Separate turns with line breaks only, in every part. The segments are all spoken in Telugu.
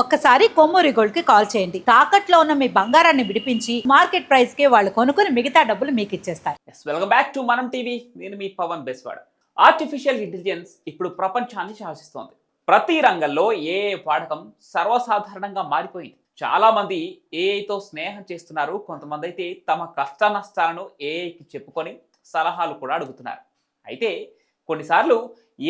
ఒక్కసారి కొమ్మూరి గోల్డ్కి కాల్ చేయండి. తాకట్లో ఉన్న మీ బంగారాన్ని విడిపించి మార్కెట్ ప్రైస్కి వాళ్ళు కొనుక్కుని మిగతా డబ్బులు మీకు ఇచ్చేస్తారు.
Welcome back to Manam TV నేను మీ పవన్ బెస్వాడ్. ఆర్టిఫిషియల్ ఇంటెలిజెన్స్ ఇప్పుడు ప్రపంచాన్ని శాసిస్తోంది. ప్రతి రంగంలో ఏ వాడకం సర్వసాధారణంగా మారిపోయింది. చాలా మంది ఏఐతో స్నేహం చేస్తున్నారు. కొంతమంది అయితే తమ కష్ట నష్టాలను ఏఐకి చెప్పుకొని సలహాలు కూడా అడుగుతున్నారు. అయితే కొన్నిసార్లు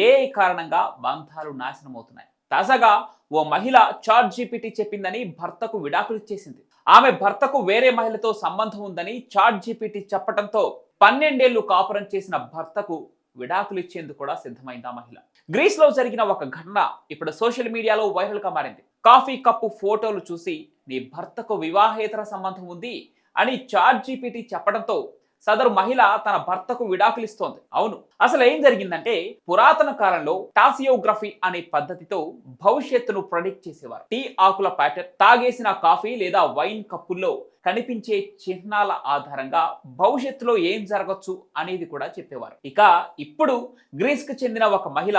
ఏఐ కారణంగా బంధాలు నాశనం అవుతున్నాయి తాజాగా ఓ మహిళ చాట్ జీపీటీ చెప్పిందని భర్తకు విడాకులు ఇచ్చేసింది. ఆమె భర్తకు వేరే మహిళతో సంబంధం ఉందని చాట్ జీపీటీ చెప్పడంతో పన్నెండేళ్ళు కాపురం చేసిన భర్తకు విడాకులు ఇచ్చేందుకు కూడా సిద్ధమైంది ఆ మహిళ. గ్రీస్లో జరిగిన ఒక ఘటన ఇప్పుడు సోషల్ మీడియాలో వైరల్గా మారింది. కాఫీ కప్పు ఫోటోలు చూసి నీ భర్తకు వివాహేతర సంబంధం ఉంది అని చాట్ జీపీటీ చెప్పడంతో సదరు మహిళ తన భర్తకు విడాకులిస్తోంది. అవును. అసలు ఏం జరిగిందంటే పురాతన కాలంలో టాసియోగ్రఫీ అనే పద్ధతితో భవిష్యత్తును ప్రొడిక్ట్ చేసేవారు. టీ ఆకుల ప్యాటర్న్ తాగేసిన కాఫీ లేదా వైన్ కప్పుల్లో కనిపించే చిహ్నాల ఆధారంగా భవిష్యత్తులో ఏం జరగచ్చు అనేది కూడా చెప్పేవారు. ఇక ఇప్పుడు గ్రీస్కు చెందిన ఒక మహిళ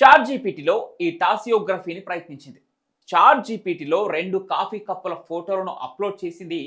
చాట్ జీపీటీలో ఈ టాసియోగ్రఫీని ప్రయత్నించింది. చాట్ జీపీటీలో రెండు కాఫీ కప్పుల ఫోటోలను అప్లోడ్ చేసింది.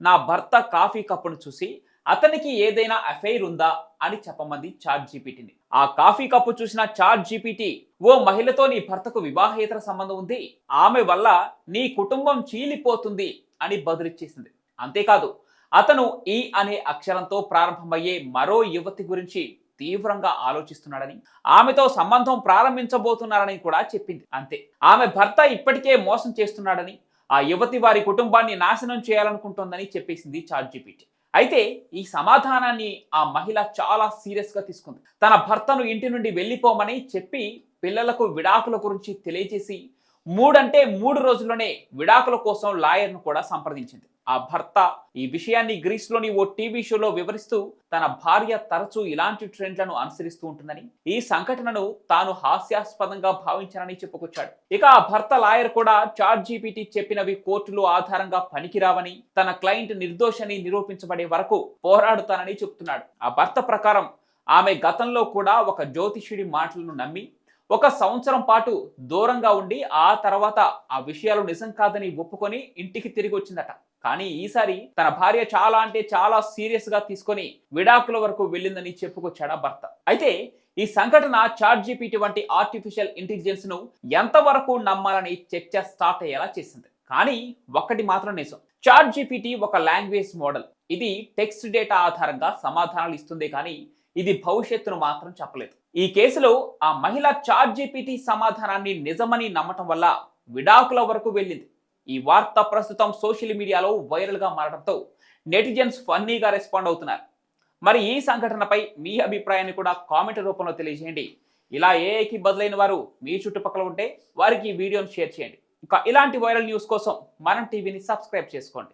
నా భర్త కాఫీ కప్పును చూసి అతనికి ఏదైనా అఫైర్ ఉందా అని చెప్పమంది చాట్ జీపీటీని. ఆ కాఫీ కప్పు చూసిన చాట్ జీపీటీ ఓ మహిళతో నీ భర్తకు వివాహేతర సంబంధం ఉంది. ఆమె వల్ల నీ కుటుంబం చీలిపోతుంది అని బదులిచ్చేసింది. అంతేకాదు అతను ఈ అనే అక్షరంతో ప్రారంభమయ్యే మరో యువతి గురించి తీవ్రంగా ఆలోచిస్తున్నాడని ఆమెతో సంబంధం ప్రారంభించబోతున్నారని కూడా చెప్పింది. అంతే. ఆమె భర్త ఇప్పటికే మోసం చేస్తున్నాడని ఆ యువతి వారి కుటుంబాన్ని నాశనం చేయాలనుకుంటోందని చెప్పేసింది చాట్ జీపీటీ. అయితే ఈ సమాధానాన్ని ఆ మహిళ చాలా సీరియస్గా తీసుకుంది. తన భర్తను ఇంటి నుండి వెళ్ళిపోమని చెప్పి పిల్లలకు విడాకుల గురించి తెలియజేసి మూడంటే మూడు రోజుల్లోనే విడాకుల కోసం లాయర్ను కూడా సంప్రదించింది. ఆ భర్త ఈ విషయాన్ని గ్రీస్లోని ఓ టీవీ షోలో వివరిస్తూ తన భార్య తరచూ ఇలాంటి ట్రెండ్లను అనుసరిస్తూ ఉంటుందని ఈ సంఘటనను తాను హాస్యాస్పదంగా భావించానని చెప్పుకొచ్చాడు. ఇక ఆ భర్త లాయర్ కూడా చాట్ జీపీటీ చెప్పినవి కోర్టులో ఆధారంగా పనికిరావని తన క్లయింట్ నిర్దోషని నిరూపించబడే వరకు పోరాడుతానని చెప్తున్నాడు. ఆ భర్త ప్రకారం ఆమె గతంలో కూడా ఒక జ్యోతిష్యుడి మాటలను నమ్మి ఒక సంవత్సరం పాటు దూరంగా ఉండి ఆ తర్వాత ఆ విషయాలు నిజం కాదని ఒప్పుకొని ఇంటికి తిరిగి వచ్చిందట. కానీ ఈసారి తన భార్య చాలా అంటే చాలా సీరియస్గా తీసుకొని విడాకుల వరకు వెళ్ళిందని చెప్పుకొచ్చాడు భర్త. అయితే ఈ సంఘటన చాట్ జీపీటీ వంటి ఆర్టిఫిషియల్ ఇంటెలిజెన్స్ను ఎంతవరకు నమ్మాలని చర్చ స్టార్ట్ అయ్యేలా చేసింది. కానీ ఒక్కటి మాత్రం నిజం. చాట్ జీపీటీ ఒక లాంగ్వేజ్ మోడల్ ఇది టెక్స్ట్ డేటా ఆధారంగా సమాధానాలు ఇస్తుంది కానీ ఇది భవిష్యత్తును మాత్రం చెప్పలేదు. ఈ కేసులో ఆ మహిళ చాట్ జీపీటీ సమాధానాన్ని నిజమని నమ్మటం వల్ల విడాకుల వరకు వెళ్ళింది. ఈ వార్త ప్రస్తుతం సోషల్ మీడియాలో వైరల్గా మారడంతో నెటిజన్స్ ఫన్నీగా రెస్పాండ్ అవుతున్నారు. మరి ఈ సంఘటనపై మీ అభిప్రాయాన్ని కూడా కామెంట్ రూపంలో తెలియజేయండి. ఇలా ఏఐకి బదులైన వారు మీ చుట్టుపక్కల ఉంటే వారికి ఈ వీడియోను షేర్ చేయండి. ఇంకా ఇలాంటి వైరల్ న్యూస్ కోసం మనం టీవీని సబ్స్క్రైబ్ చేసుకోండి.